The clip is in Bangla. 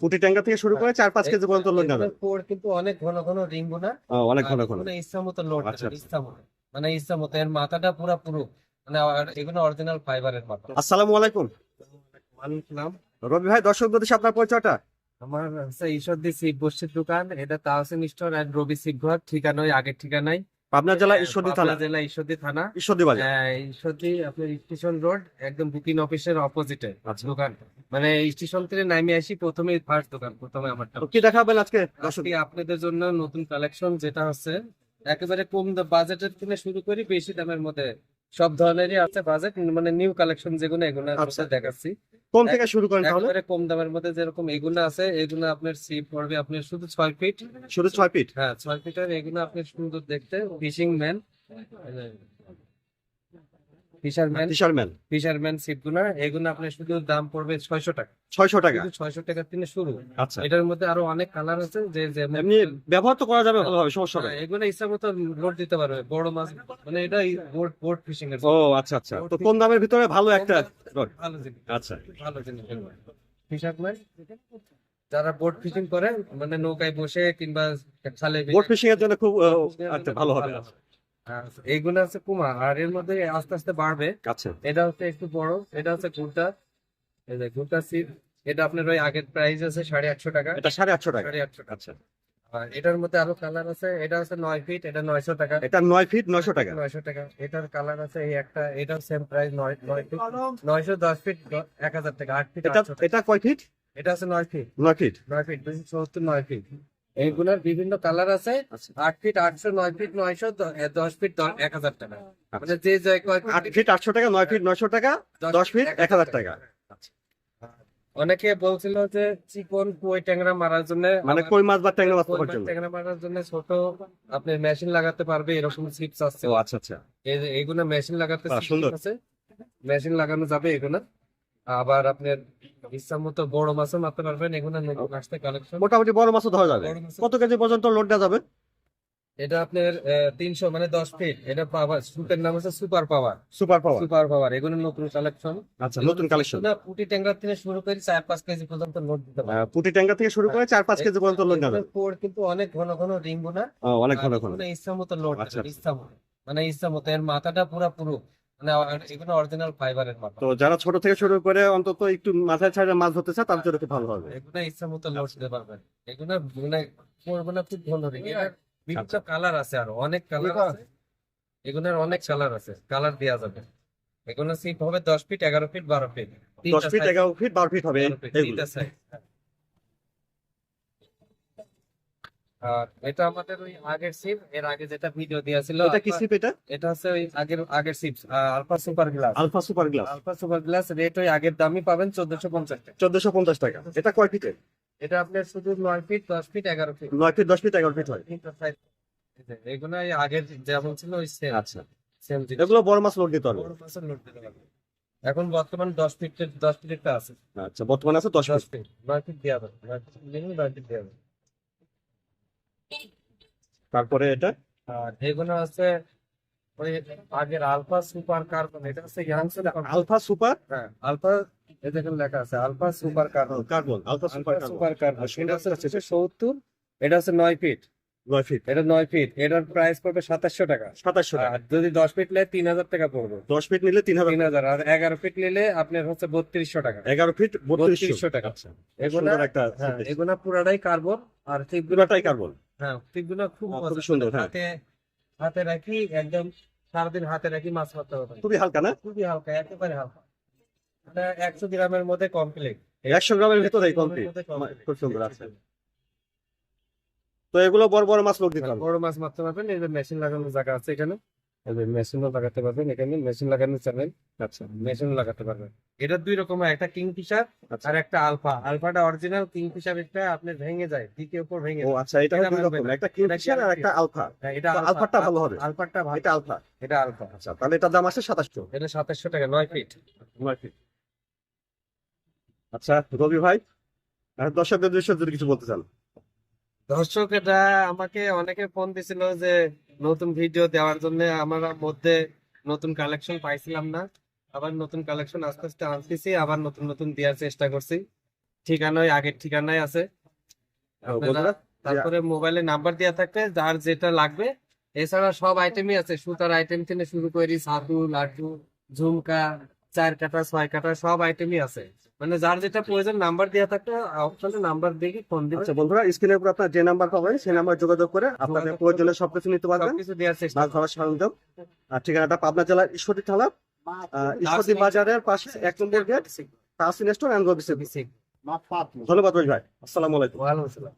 পুটি ট্যাঙ্গা থেকে শুরু করে চার পাঁচ কেজি পর্যন্ত লোড নেবে পোর কিন্তু অনেক ঘন ঘন রিং অনেক ঘন ঘন। ইচ্ছা মতো লোড আচ্ছা, ইচ্ছা মতো। মানে ইচ্ছা মতো এর মাথাটা পুরো পুরো। মানে এগুলো অরিজিনাল ফাইবারের মাথা। আসসালামু আলাইকুম। মানলাম রবি ভাই দর্শক দেশে আপনার পরিচয়টা? আমার হচ্ছে ঈশ্বরদী শিব বস্তির দোকান। এটা তাহসিন স্টোর এন্ড রবি শিব ঘর ঠিকানা ওই আগের ঠিকানাই। পাবনা জেলা ঈশ্বরদী থানা। জেলা ঈশ্বরদী থানা। ঈশ্বরদী বাজার। আহ, ঈশ্বরদী আপনার স্টেশন রোড একদম বুকিং অফিসের অপোজিটে। দোকান। মানে স্টেশন থেকে নামিয়ে আসি প্রথমে ফার্স্ট দোকান প্রথমে আমারটা কি দেখাবেন আজকে দর্শক? আজকে আপনাদের জন্য নতুন কালেকশন যেটা হচ্ছে একেবারে কম বাজেটের থেকে শুরু করি বেশি দামের মধ্যে সব ধরনেরই আছে বাজেট মানে নিউ কালেকশন যেগুলো এগুলো আচ্ছা। দেখাচ্ছি। কোন থেকে শুরু করেন তাহলে? একেবারে কম দামের মধ্যে যেরকম এগুলো আছে এগুলো আপনার সি পড়বে আপনার শুধু ছয় ফিট শুধু ছয় ফিট হ্যাঁ ছয় ফিটের এগুলো আপনি সুন্দর দেখতে fishing man fisherman fisherman. Fisherman ship এগুলো আপনার শুধু দাম পড়বে ছয়শো টাকা। ছয়শো টাকা? ছয়শো টাকা থেকে শুরু। আচ্ছা। এটার মধ্যে আরও অনেক কালার আছে যে এমনি ব্যবহার তো করা যাবে ভালোভাবে সমস্যা হ্যাঁ, নেই এগুলো ইচ্ছা মতো লোড দিতে পারবে। বড় মাছ মানে এটা বোট বোট ফিশিং এর ও আচ্ছা আচ্ছা। তো কম দামের ভিতরে ভালো একটা ভালো জিনিস। আচ্ছা। ভালো জিনিস ফিশারম্যান যারা বোট ফিশিং করে মানে নৌকায় বসে কিংবা খালে বোট ফিশিং এর জন্য খুব আচ্ছা ভালো হবে। এইগুলো আছে পুমা আর এর মধ্যে আস্তে আস্তে বাড়বে। আচ্ছা। এটা হচ্ছে একটু বড় এটা হচ্ছে ঘুরটা এই যে ঘুরটা সিপ এটা আপনার ওই আগের প্রাইস আছে সাড়ে আটশো টাকা। এটা সাড়ে আটশো টাকা। সাড়ে আটশো টাকা। আচ্ছা। আর এটার মধ্যে আরও কালার আছে এটা হচ্ছে নয় ফিট এটা নয়শো টাকা। এটা নয় ফিট নয়শো টাকা। নয়শো টাকা। এটার কালার আছে এই একটা এটাও সেম প্রাইস নয় নয় ফিট নয়শো দশ ফিট এক হাজার টাকা আট ফিট এটা কয় ফিট এটা আছে নয় ফিট নয় ফিট নয় ফিট দুশো চৌহত্তর নয় ফিট এইগুলোর বিভিন্ন কালার আছে। আচ্ছা। আট ফিট আটশো নয় ফিট নয়শো দশ ফিট এক হাজার টাকা। আচ্ছা। মানে যে যে কয় আট ফিট আটশো টাকা নয় ফিট নয়শো টাকা দশ ফিট এক হাজার টাকা। অনেকে বলছিল যে চিকন কই ট্যাংরা মারার জন্য মানে কই মাছ বা ট্যাংরা মাছ জন্য। ট্যাংরা মারার জন্য ছোট আপনি মেশিন লাগাতে পারবে এরকম চিপস আছে। ও আচ্ছা আচ্ছা। এই যে এইগুলো মেশিন লাগাতে সুন্দর। আছে। মেশিন লাগানো যাবে এগুলো। আবার আপনার ইচ্ছা মতো বড় মাছও মারতে পারবেন এগুলো নতুন আসতে কালেকশন মোটামুটি বড় মাছও ধরা যাবে। কত কেজি পর্যন্ত লোড দেওয়া যাবে? এটা আপনার তিনশো মানে দশ ফিট এটা পাওয়ার সুপের নাম হচ্ছে super power super power super power এগুলো নতুন কালেকশন আচ্ছা নতুন কালেকশন না পুটি ট্যাংরা থেকে শুরু করে চার পাঁচ কেজি পর্যন্ত লোড দিতে পারবে পুটি ট্যাঙ্গা থেকে শুরু করে চার পাঁচ কেজি পর্যন্ত লোড এগুলোর পোর কিন্তু অনেক ঘন ঘন রিং ও, অনেক ঘন ঘন। ইচ্ছা মতো লোড আচ্ছা, ইচ্ছা মতো। মানে ইচ্ছা মতো এর মাথাটা পুরো পুরো। এগুলো অরিজিনাল ফাইবারের মাথা তো যারা ছোট থেকে শুরু করে অন্তত একটু মাথায় ছাড়া মাছ ধরতে চায় তার জন্য ভালো হবে। এগুলো ইচ্ছা মতো লোড দিতে পারবেন। এগুলো মানে পোরগুলো খুব ভালো রিং এর বিভিন্ন কালার আছে আরও অনেক কালার আছে। এগুলোর অনেক কালার আছে কালার দেওয়া যাবে। এগুলো সিপ হবে দশ ফিট এগারো ফিট বারো ফিট দশ ফিট এগারো ফিট বারো ফিট হবে তিনটা সাইজ আর এটা আমাদের ওই আগের সিপ এর আগে যেটা ভিডিও দেওয়া ছিল এটা কি সিপ এটা? এটা হচ্ছে ওই আগের আগের sheep alpha super glass alpha super glass alpha super glass rate ওই আগের দামই পাবেন চোদ্দশো পঞ্চাশ টাকা। চোদ্দশো পঞ্চাশ টাকা। এটা কয় ফিটের এটা আপনার শুধু ফিট দশ ফিট এগারো ফিট নয় ফিট দশ ফিট এগারো ফিট হয়। এগুলো এই আগের যেমন ছিল ওই সেম আচ্ছা। সেম এগুলো বড় মাছ লোড দিতে হবে। বড় মাছের লোড দিতে পারবে এখন বর্তমান দশ ফিটের দশ ফিটেরটা আছে। আচ্ছা বর্তমানে আছে দশ ফিট ফিট নয় ফিট দেওয়া যাবে। নয় ফিট ফিট দেওয়া যাবে। তারপরে এটা? আর এগুলো আছে ওই আগের আলফা সুপার কার্বন এটা হচ্ছে ইয়াংসের আলফা সুপার? হ্যাঁ আলফা এই দেখেন লেখা আছে alpha super carbon. Carbon alpha super super carbon এটা হচ্ছে সত্তর এটা হচ্ছে নয় ফিট। নয় ফিট। এটা নয় ফিট এটার প্রাইস পড়বে সাতাশশো টাকা। সাতাশশো টাকা। যদি দশ ফিট নেয় তিন হাজার টাকা পড়বে। দশ ফিট নিলে তিন হাজার। তিন হাজার আর এগারো ফিট নিলে আপনার হচ্ছে বত্রিশশো টাকা। এগারো ফিট বত্রিশশো। টাকা। আচ্ছা এগুলো হ্যাঁ। এগুলো পুরাটাই কার্বন আর পুরোটাই কার্বন হ্যাঁ খুব হ্যাঁ, সুন্দর, হ্যাঁ। হাতে হাতে রাখি একদম সারাদিন হাতে রাখি মাছ মারতে হবে। খুবই হালকা না? খুবই হালকা একেবারে হালকা। এটা একশো গ্রামের মধ্যে কমপ্লিট একশো গ্রামের ভেতরে কমপ্লিট খুব সুন্দর আছে তো এগুলো বড় বড় মাছ লোক দিতে হবে? বড় মাছ মারতে পারবেন এই যে মেশিন লাগানোর জায়গা আছে এখানে। মেশিনও লাগাতে পারবেন এখানে মেশিন লাগানোর চ্যানেল আচ্ছা। মেশিন লাগাতে পারবেন। এটা দুই রকম একটা কিং ফিশার আচ্ছা। আর একটা আলফা আলফাটা অরিজিনাল কিং ফিশার একটা আপনার ভেঙে যায় দিকে উপর ভেঙে ও আচ্ছা এটা এটা দুই রকম। একটা কিংফিশার আর একটা আলফা হ্যাঁ, এটা আলফাটা ভালো হবে। আলফাটা ভালো। এটা আলফা এটা আলফা আচ্ছা তাহলে এটার দাম আসছে সাতাশশো। এটা সাতাশশো টাকা নয় ফিট নয় ফিট আচ্ছা রবি ভাই আর দর্শকদের দৃশ্য যদি কিছু বলতে চান। দর্শক এটা আমাকে অনেকে ফোন দিছিল যে নতুন ভিডিও দেওয়ার জন্য আমার মধ্যে নতুন কালেকশন পাইছিলাম না। আবার নতুন কালেকশন আস্তে আস্তে আনতেছি আবার নতুন নতুন দেওয়ার চেষ্টা করছি। ঠিকানায় আগের ঠিকানায় আছে। তারপরে মোবাইলে নাম্বার দেওয়া থাকবে যার যেটা লাগবে। এছাড়া সব আইটেমই আছে সুতার আইটেম থেকে শুরু করি সাধু লাড্ডু ঝুমকা চার কাটা ছয় কাটা সব আইটেমই আছে। মানে যার যেটা প্রয়োজন নাম্বার দেওয়া থাকবে অপশনে নাম্বার দিয়ে ফোন দিবে আচ্ছা বন্ধুরা স্ক্রিনের উপর আপনার যে নাম্বার পাবেন সেই নাম্বার যোগাযোগ করে আপনাদের প্রয়োজনে সবকিছু নিতে পারবেন। সবকিছু দেওয়ার চেষ্টা ধরার সরঞ্জাম। আর ঠিকানাটা পাবনা জেলার ঈশ্বরদী থানা আহ, ঈশ্বরদী বাজারের পাশে এক নম্বর গেট তাহসিন স্টোর অ্যান্ড। করব ধন্যবাদ ভাই। আসসালামু আলাইকুম। ওয়ালাইকুম আসসালাম।